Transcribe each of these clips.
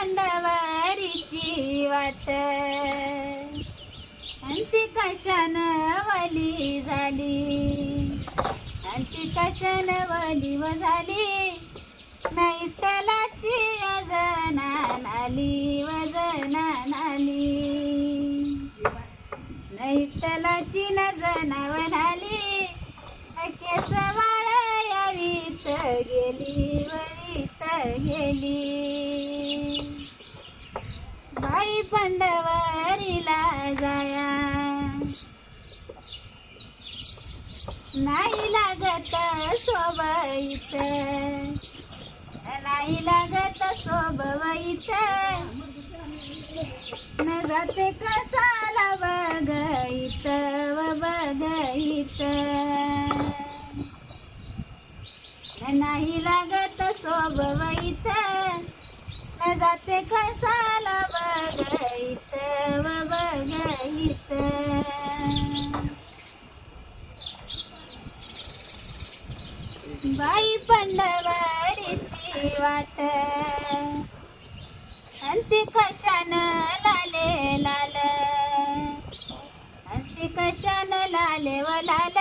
पांडवारीची वाट आणखी कशान वली झाली. आणखी कशान वली व झाली. नाही त्यालाची वजना आली वजनान आली नाही त्यालाची न जनाव नाली. केस यावीत गेली. वळीत गेली बाई पंढवारीला जाया. नाही लागत सोबईत. नाही लागत सोबईत. न जाते कसाला बघईत व बघईत. जाते कसाला बघईत व बघईत बाई पंढवारीची वाट. अंती कशान लाले लाल? अंती कशान लाले व लाल?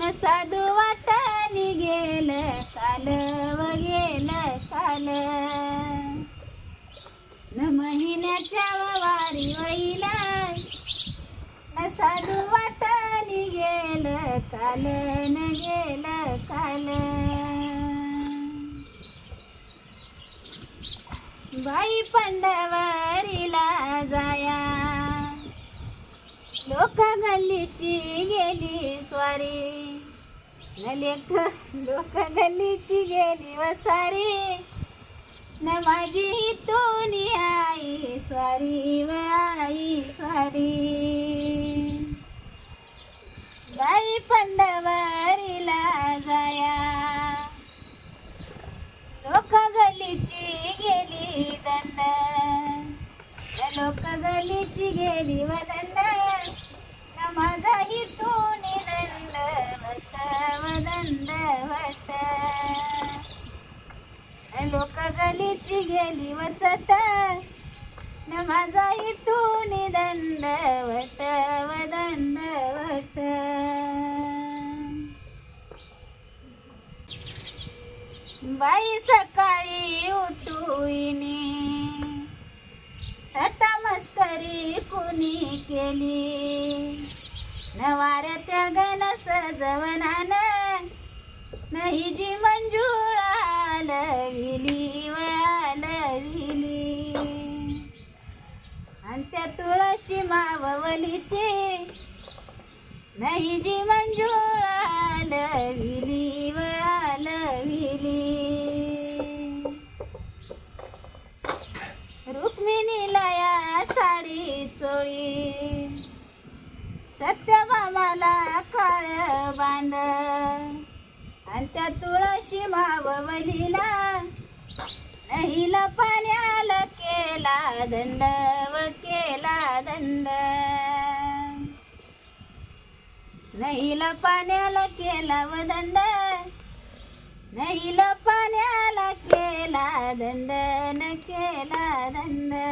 न साधू वाटानी गेल काल व गेल काल न महिन्याच्या वारी वैला न साधू वाटानी गेल काल न गेल काल बाई पंढवारीला जाया. लोक गल्लीची गेली स्वारी. न लेख लोक गल्लीची गेली वसारी न माझी तोनी आई स्वारी व आई स्वारी बाई पंढवारीला गलीची गेली व चट न माझा इथून तोनी व दंडवट बाई सकाळी उठूनी टाटा मस्करी कुणी केली? नवाऱ्या त्या गण सजवनान नाही जी मंजुळा आलविली आणि त्या तुळशी मावलीची. नाही जी मंजुळा लविली व रुक्मिणीला या साडी चोळी. सत्यभामाला काळ बांध. आणि त्या तुळशी मावलीला नहीला पाण्या केला दंड व केला दंड. नाहीला पाण्याला केला व दंड. नहीला पाण्याला केला दंड न केला दंड.